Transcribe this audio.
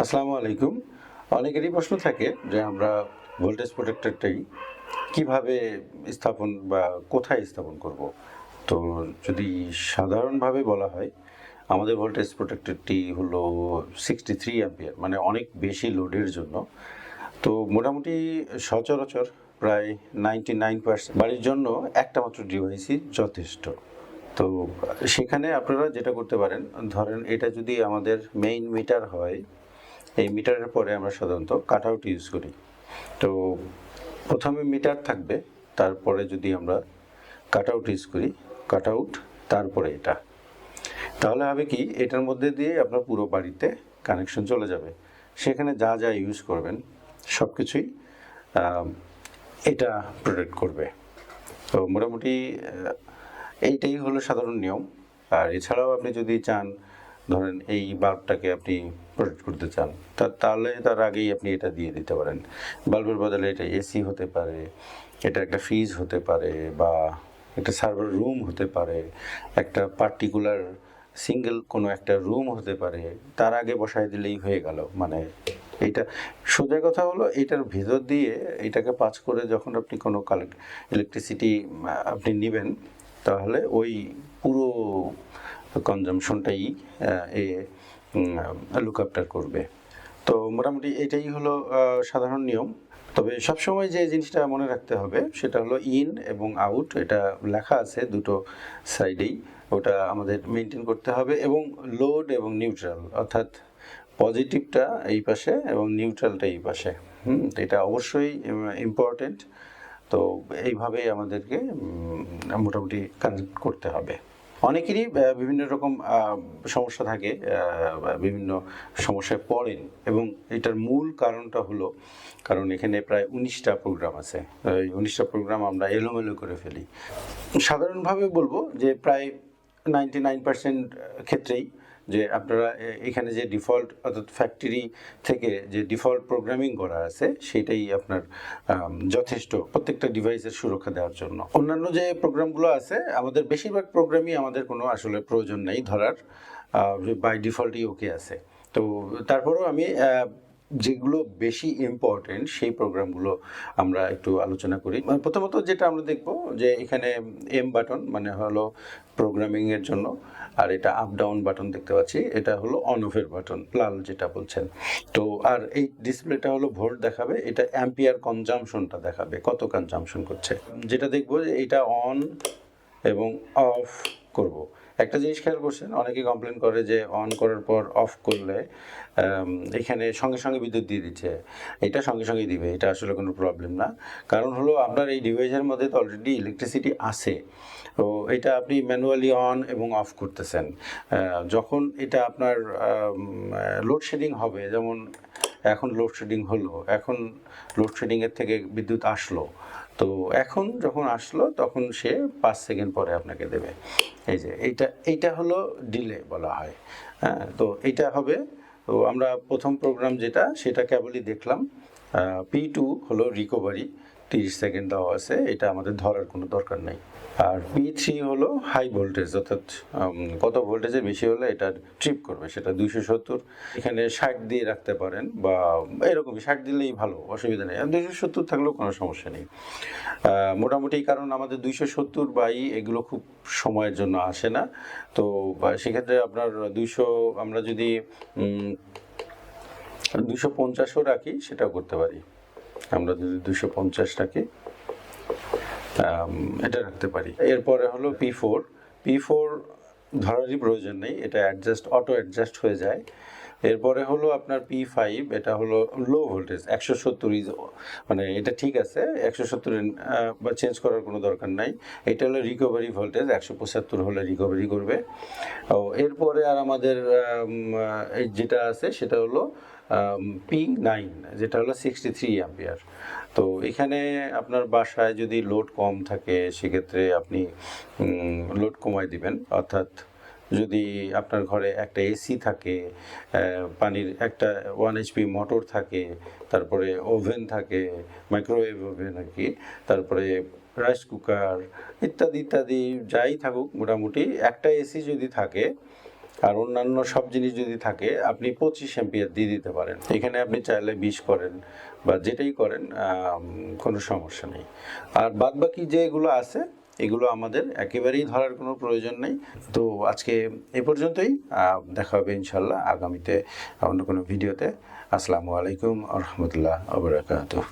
আসসালামু আলাইকুম। অনেকেরই প্রশ্ন থাকে যে আমরা ভোল্টেজ প্রোটেক্টরটাই কীভাবে স্থাপন বা কোথায় স্থাপন করব। তো যদি সাধারণভাবে বলা হয়, আমাদের ভোল্টেজ প্রোটেক্টরটি হলো সিক্সটি থ্রি অ্যাম্পিয়ার মানে অনেক বেশি লোডের জন্য। তো মোটামুটি সচরাচর প্রায় নাইনটি নাইন পার্সেন্ট বাড়ির জন্য একটা মাত্র ডিভাইসই যথেষ্ট। তো সেখানে আপনারা যেটা করতে পারেন, ধরেন এটা যদি আমাদের মেইন মিটার হয় এই মিটারের পরে আমরা সাধারণত কাট আউট ইউজ করি। তো প্রথমে মিটার থাকবে, তারপরে যদি আমরা কাট আউট ইউজ করি কাট আউট তারপরে এটা। তাহলে হবে কি, এটার মধ্যে দিয়ে আপনার পুরো বাড়িতে কানেকশন চলে যাবে। সেখানে যা যা ইউজ করবেন সব কিছুই এটা প্রোটেক্ট করবে। তো মোটামুটি এইটাই হলো সাধারণ নিয়ম। আর এছাড়াও আপনি যদি চান ধরেন এই বাল্বটাকে আপনি প্রোটেক্ট করতে চান, তা তাহলে তার আগেই আপনি এটা দিয়ে দিতে পারেন। বাল্বের বদলে এটা এসি হতে পারে, এটা একটা ফ্রিজ হতে পারে বা একটা সার্ভার রুম হতে পারে, একটা পার্টিকুলার সিঙ্গেল কোনো একটা রুম হতে পারে, তার আগে বসায় দিলেই হয়ে গেল। মানে এইটা, সোজা কথা হলো এটার ভেতর দিয়ে এটাকে পাঁচ করে যখন আপনি কোনো কালেক্ট ইলেকট্রিসিটি আপনি নেবেন, তাহলে ওই পুরো কনজামশনটাই এ লুক আপটার করবে। তো মোটামুটি এটাই হলো সাধারণ নিয়ম। তবে সবসময় যে জিনিসটা মনে রাখতে হবে, সেটা হলো ইন এবং আউট এটা লেখা আছে দুটো সাইডেই ওটা আমাদের মেনটেন করতে হবে এবং লোড এবং নিউট্রাল অর্থাৎ পজিটিভটা এই পাশে এবং নিউট্রালটা এই পাশে। হুম এটা অবশ্যই ইম্পর্টেন্ট তো এইভাবেই আমাদেরকে মোটামুটি কানেক্ট করতে হবে। অনেকেরই বিভিন্ন রকম সমস্যা থাকে বিভিন্ন সমস্যায় পড়েন এবং এটার মূল কারণটা হলো, কারণ এখানে প্রায় উনিশটা প্রোগ্রাম আছে। এই উনিশটা প্রোগ্রাম আমরা এলোমেলো করে ফেলি। সাধারণভাবে বলব যে প্রায় নাইনটি নাইন পার্সেন্ট ক্ষেত্রেই যে আপনারা এখানে যে ডিফল্ট অর্থাৎ ফ্যাক্টরি থেকে যে ডিফল্ট প্রোগ্রামিং করা আছে, সেটাই আপনার যথেষ্ট প্রত্যেকটা ডিভাইসের সুরক্ষা দেওয়ার জন্য। অন্যান্য যে প্রোগ্রামগুলো আছে, আমাদের বেশিরভাগ প্রোগ্রামই আমাদের কোনো আসলে প্রয়োজন নেই ধরার বাই ডিফল্টই ওকে আছে। তো তারপরেও আমি যেগুলো বেশি ইম্পর্টেন্ট সেই প্রোগ্রামগুলো আমরা একটু আলোচনা করি। প্রথমত যেটা আমরা দেখব যে এখানে এম বাটন মানে হলো প্রোগ্রামিং এর জন্য, আর এটা আপ ডাউন বাটন দেখতে পাচ্ছি, এটা হলো অন অফের বাটন লাল যেটা বলছেন। তো আর এই ডিসপ্লেটা হলো ভোল্ট দেখাবে, এটা অ্যাম্পিয়ার কনজামশনটা দেখাবে, কত কনজামশন করছে। যেটা দেখব যে এটা অন এবং অফ করব। একটা জিনিস খেয়াল করছেন, অনেকে কমপ্লেন করে যে অন করার পর অফ করলে এখানে সঙ্গে সঙ্গে বিদ্যুৎ দিয়ে দিচ্ছে। এটা সঙ্গে সঙ্গে দিবে, এটা আসলে কোনো প্রবলেম না। কারণ হলো আপনার এই ডিভাইসের মধ্যে তো অলরেডি ইলেকট্রিসিটি আছে। তো এটা আপনি ম্যানুয়ালি অন এবং অফ করতেছেন। যখন এটা আপনার লোডশেডিং হবে, যেমন এখন লোডশেডিং হলো, এখন লোডশেডিংয়ের থেকে বিদ্যুৎ আসলো। তো এখন যখন আসলো, তখন সে পাঁচ সেকেন্ড পরে আপনাকে দেবে। এই যে, এইটা এইটা হলো ডিলে বলা হয়। হ্যাঁ তো এইটা হবে, তো আমরা প্রথম প্রোগ্রাম যেটা, সেটা কেবলই দেখলাম। পি টু হলো রিকভারি তিরিশ সেকেন্ড দেওয়া আছে, এটা আমাদের ধরার কোনো দরকার নেই। আর পি থ্রি হলো হাই ভোল্টেজ অর্থাৎ কত ভোল্টেজের বেশি হলে এটা ট্রিপ করবে, সেটা দুইশো সত্তর। এখানে ষাট দিয়ে রাখতে পারেন, বা এরকমই, ষাট দিলেই ভালো, অসুবিধা নেই। দুইশো সত্তর থাকলেও কোনো সমস্যা নেই। মোটামুটি কারণ আমাদের দুইশো সত্তর বাই এগুলো খুব সময়ের জন্য আসে না। তো সেক্ষেত্রে আপনার দুইশো, আমরা যদি দুশো পঞ্চাশও রাখি, সেটাও করতে পারি। আমরা যদি দুশো পঞ্চাশটাকে এটা রাখতে পারি। এরপরে হলো পি ফোর। পি ফোর ধরারই প্রয়োজন নেই, এটা অ্যাডজাস্ট অটো অ্যাডজাস্ট হয়ে যায়। এরপরে হলো আপনার পি ফাইভ এটা হলো লো ভোল্টেজ একশো সত্তর ইজ মানে এটা ঠিক আছে, একশো সত্তর বা চেঞ্জ করার কোনো দরকার নাই। এটা হলো রিকভারি ভোল্টেজ একশো পঁচাত্তর হলে রিকভারি করবে। ও, এরপরে আর আমাদের যেটা আছে সেটা হলো পি নাইন যেটা হলো সিক্সটি থ্রি অ্যাম্পিয়ার তো এখানে আপনার বাসায় যদি লোড কম থাকে, সেক্ষেত্রে আপনি লোড কমায় দিবেন, অর্থাৎ যদি আপনার ঘরে একটা এসি থাকে পানির একটা ওয়ান এইচপি মোটর থাকে, তারপরে ওভেন থাকে মাইক্রোওয়েভ ওভেন আর কি তারপরে রাইস কুকার ইত্যাদি ইত্যাদি যাই থাকুক, মোটামুটি একটা এসি যদি থাকে আর অন্যান্য সব জিনিস যদি থাকে, আপনি পঁচিশ অ্যাম্পিয়ার দিয়ে দিতে পারেন। এখানে আপনি চাইলে বিশ করেন বা যেটাই করেন কোনো সমস্যা নেই। আর বাদ বাকি যেগুলো আছে এগুলো আমাদের একেবারেই ধরার কোনো প্রয়োজন নেই। তো আজকে এ পর্যন্তই। দেখা হবে ইনশাল্লাহ আগামীতে অন্য কোনো ভিডিওতে। আসসালামু আলাইকুম রহমতুল্লাহ আবরাকাতুহ